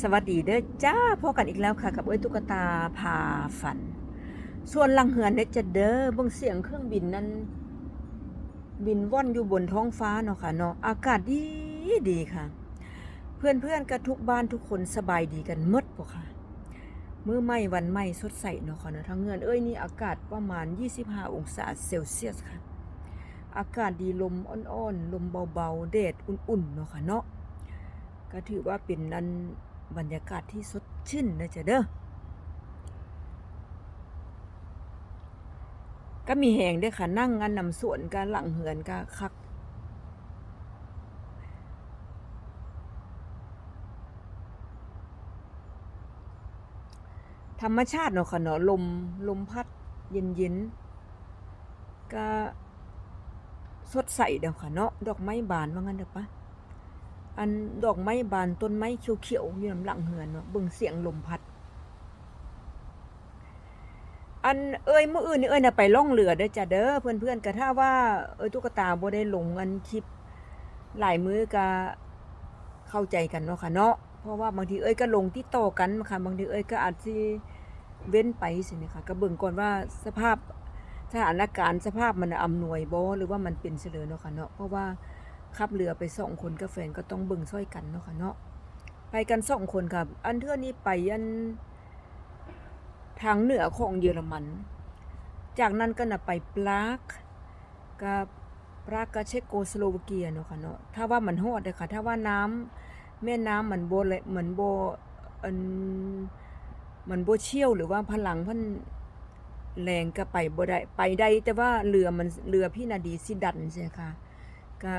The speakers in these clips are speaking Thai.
สวัสดีเด้อจ้าพบกันอีกแล้วค่ะ กับเอ้ยตุ๊กตาพาฝัน ส่วนลังเหือนเนี่ยจะเด้อเบิ่งเสียงเครื่องบินนั้น บินว่อนอยู่บนท้องฟ้าเนาะค่ะเนาะอากาศดีดีค่ะ เพื่อนเพื่อนๆกับทุกบ้านทุกคนสบายดีกันมดบ่ค่ะมื้อไม่วันไม่สดใสเนาะค่ะเนาะทั้งเงินเอ้ยนี่อากาศประมาณ 25 องศาเซลเซียสค่ะ อากาศดีลมอ่อนๆลมเบาๆแดดอุ่นๆเนาะค่ะเนาะก็ถือว่าเป็นนั้น บรรยากาศที่สดชื่นนะจ๊ะเด้อก็มีแหงด้วยค่ะนั่งงานนำสวนการหลังเหือนก็คักธรรมชาติเนาะค่ะเนาะลมลมพัดเย็นเย็นก็สดใสเด้อค่ะเนาะดอกไม้บานว่างั้นเด้อปะ อันดอกไม้บานต้นไม้เขียวๆอยู่ลำหลังเหือนเนาะเบิ่งเสียงลมพัด อันเอ้ยมื้ออื่นนี่เอ้ยน่ะไปล่องเรือเด้อจ้ะเด้อเพื่อนๆก็ถ้าว่าเอ้ยตุ๊กตาบ่ได้ลงอันคลิปหลายมือก็เข้าใจกันเนาะค่ะเนาะเพราะว่าบางทีเอ้ยก็ลงที่ต่อกันค่ะบางทีเอ้ยก็อาจสิเว้นไปสินะคะก็เบิ่งก่อนว่าสภาพสถานการณ์สภาพมันอำนวยบ่หรือว่ามันเป็นเฉลยเนาะค่ะเนาะเพราะว่า ขับเรือไปสองคนกับแฟนก็ต้องเบิ่งซ้อยกันเนาะค่ะเนาะไปกันสองคนครับอันเทื่อนี้ไปอันทางเหนือของเยอรมัน จากนั้นก็นะไปปรากกับปรากกับเชโกสโลวาเกียเนาะค่ะเนาะถ้าว่ามันฮอดเลยค่ะ ถ้าว่าน้ำแม่น้ำมันโบเลยเหมือนโบอันมันบ่เชี่ยวหรือว่าพลังพิ่นแรงก็ไปบ่ได้ไปได้แต่ว่าเรือมันเรือพี่นาดีสิดันใช่ค่ะก็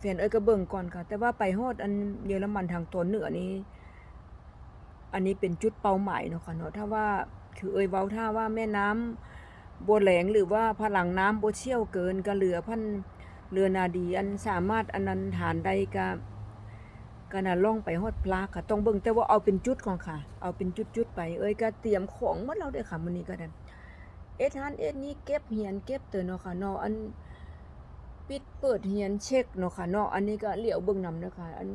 แฟนเอ้ยก็เบิ่งก่อนค่ะ แต่ว่าไปฮอดอันเยอรมันทางตอนเหนือนี้ อันนี้เป็นจุดเป้าหมายเนาะค่ะเนาะถ้าว่าคือเอ้ยเว้าถ้าว่าแม่น้ำบ่แหลงหรือว่าพลังน้ำบ่เชี่ยวเกินก็เรือพันเรือนาดีอันสามารถอันนั้นฐานใดก็ก็น่ะล่องไปฮอดปลาค่ะต้องเบิ่งแต่ว่าเอาเป็นจุดก่อนค่ะ เอาเป็นจุดๆไป เอ้ยก็เตรียมของหมดแล้วเด้อค่ะมื้อนี้ก็ได้เอ็ดหันเอ็ดนี้เก็บเหียนเก็บเตอเนาะค่ะเนาะอัน ปิดเปิดเฮียนเช็คเนาะค่ะเนาะอันนี้ก็เหลียวเบิ่งนำนาะค่ะอัน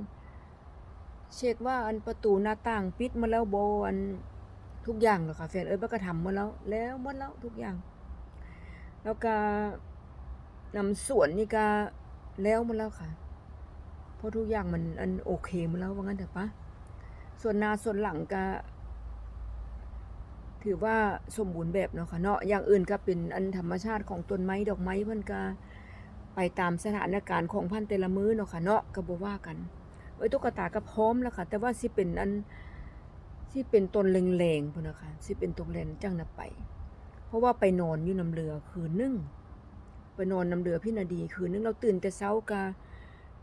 เช็คว่าอันประตูหน้าต่างปิดมาแล้วบ่อันทุกอย่างเนาะค่ะแฟนเอ้ยมันก็ทำหมดแล้ว แล้วหมดแล้วทุกอย่าง แล้วก็นำสวนนี่ก็แล้วหมดแล้วค่ะเพราะทุกอย่างมันอันโอเคหมดแล้วว่างั้นเถอะปะส่วนนาส่วนหลังก็ถือว่าสมบูรณ์แบบเนาะค่ะเนาะอย่างอื่นก็เป็นอันธรรมชาติของต้นไม้ดอกไม้เพิ่นก็ ไปตามสถานการณ์ของพันแต่ละมื้อเนาะค่ะเนาะก็บ่ว่ากันเอ้ตุ๊กตาก็พร้อมแล้วค่ะ แต่ว่าสิเป็นอันสิเป็นตนแรงๆพุ่นน่ะค่ะสิเป็นต้นแรงจังน่ะไป เพราะว่าไปนอนอยู่น้ำเรือคืนนึงไปนอนน้ำเรือพี่นาดีคืนนึงเราตื่นแต่เช้าก็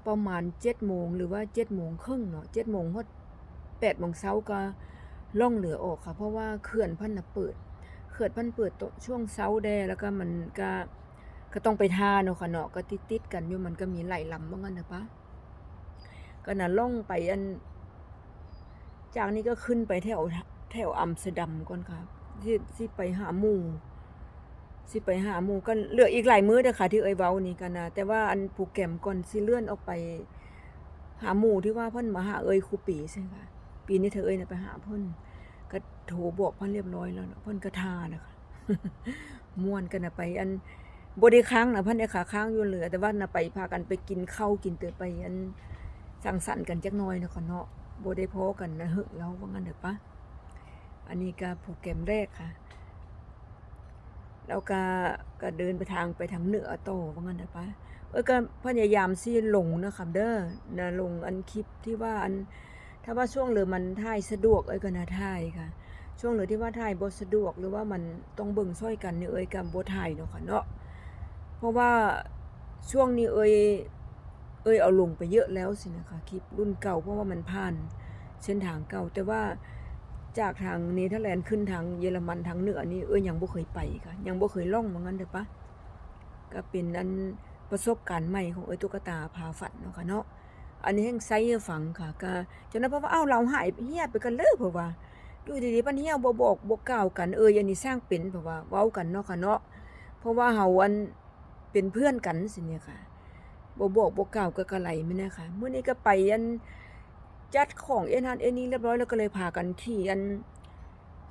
ประมาณ7โมงหรือว่า7โมงครึ่งเนาะ7โมงฮอด8โมงเช้าก็ล่องเรือออกค่ะ เพราะว่าเขื่อนพันน่ะเปิด เขื่อนพันเปิดตช่วงเช้าแดแล้วก็มันก็ ก็ต้องไปท่าเนาะค่ะเนาะก็ติดติดกันอยู่มันก็มีไหลลำว่างั้นนะปะก็น่ะล่องไปอัน จากนี้ก็ขึ้นไปแถวแถวอัมสเตอร์ดัมก่อนค่ะที่ที่ไปหาหมู่สิไปหาหมู่กันเหลืออีกหลายมื้อเด้อค่ะ ที่เอ่ยเว้านี่กันนะแต่ว่าอันโปรแกรมก่อนสิเลื่อนออกไป หาหมู่ที่ว่าเพิ่นมาหาเอ่ยครูปีใช่ค่ะ ปีนี้เธอเอ่ยน่ะไปหาเพิ่นก็โทรบอกเพิ่นเรียบร้อยแล้วเพิ่นก็ทานะคะม่วนกันน่ะไปอัน บ่ได้ค้างนะพันได้ขาค้างอยู่เหลือ แต่ว่านะไปพากันไปกินข้าวกินเตอไปอันสั่งสรรค์กันจักน่อยนะค่ะเนาะบได้พอกันนะหึเราว่างั้นเด้อปะอันนี้ก็โปรแกรมแรกค่ะแล้วก็ก็เดินไปทางไปทางเหนือโตว่างั้นเด้อปะเอ้ยก็พยายามสิลงนะครับเด้อนะลงอันคลิปที่ว่าอันถ้าว่าช่วงเหลือมันถ่ายสะดวกเอ้ยก็น่าถ่ายค่ะ ช่วงเหลือที่ว่าถ่ายบ่สะดวกหรือว่ามันต้องเบิ่งซ้อยกันเนี่เอ้ยก็บ่ถ่ายเนาะค่ะเนาะ เพราะว่าช่วงนี้เอยเอยเอาลงไปเยอะแล้วสินะคะคลิปรุ่นเก่าเพราะว่ามันผ่านเส้นทางเก่า แต่ว่าจากทางเนเธอร์แลนด์ขึ้นทางเยอรมันทางเหนือนี่เอยยังบ่เคยไปค่ะ ยังบ่เคยล่องเหมือนกันเด้อปะก็เป็นอันประสบการณ์ใหม่ของเอยตุ๊กตาพาฝันเนาะค่ะเนาะอันนี้แห่งไซเฟังค่ะก็จนนั้นเพราะว่าเอ้าเราหายเฮียไปกันเลยเพราะว่าอยู่ดีๆปันเฮียบ่บอกบ่กล่าวกันเอยอันนี้สร้างเป็นเพราะว่าเว้ากันเนาะค่ะเนาะเพราะว่าเฮาอัน เป็นเพื่อนกันสิเนี่ยค่ะบ่บอกบ่กล่าวก็กะไหลแม่นะคะเมื้อนี้ก็ไปอันจัดของเอ็นฮันเอ็นนี้เรียบร้อยแล้วก็เลยพากันขี่อัน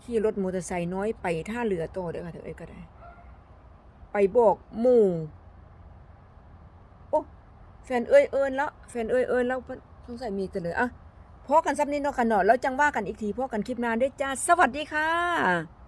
ขี่รถมอเตอร์ไซค์น้อยไปท่าเรือโตเด้อค่ะเด้อเอ้ยก็ได้ ไปบอกหมู่โอ้แฟนเอ้ยเอิญแล้วแฟนเอ้ยเอิญแล้วสงสัยมีแต่เลยอะพอกันซับนี้เนาะค่ะเนาะแล้วจังว่ากันอีกทีพอกันคลิปน้าเด้จ้า สวัสดีค่ะ